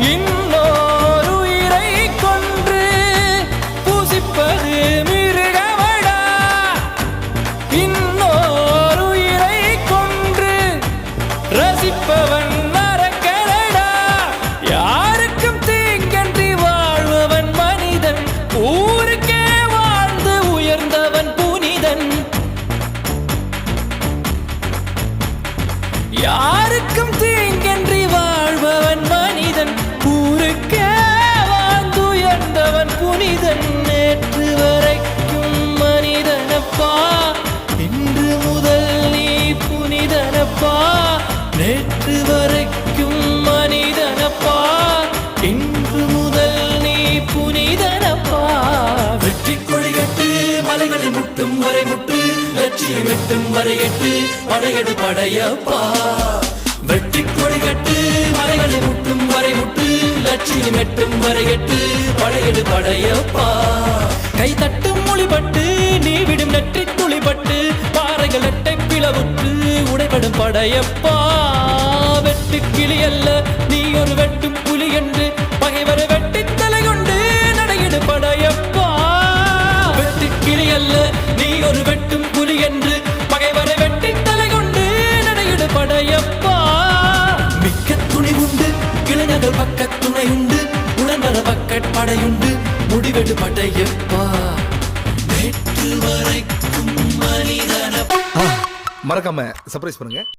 İn லட்சியம் எட்டும் வரையட்டு படையடு படையெடு படையப்பா வெற்றி கொடிகட்டு மலைகளை முட்டும் வரை முட்டு லட்சியம் எட்டும் வரையட்டு படையடு படையப்பா. கை தட்டும் மொழிபட்டு நீ விடும் நெற்றி துளிபட்டு பாறைகள் எட்டை பிளவுற்று உடைபடும் படையப்பா. வெட்டு கிளி அல்ல நீ ஒரு வெட்டும் புலி என்று பகைவரை வெட்டி தலை கொண்டு நடையிடு படையப்பா. வெட்டு கிளி அல்ல நீ ஒரு வெட்டும் புலி என்று பகைவரை வெட்டி தலை கொண்டு நடையிடு படையப்பா. மிக்க துணி உண்டு இளைஞர்கள் பக்க துணை உண்டு உடன்பட வர பக்கட் படையுண்டு முடிவெடு படையப்பா. நேற்று வரைக்கும் மனிதன மறக்காம சர்ப்ரைஸ் பண்ணுங்க.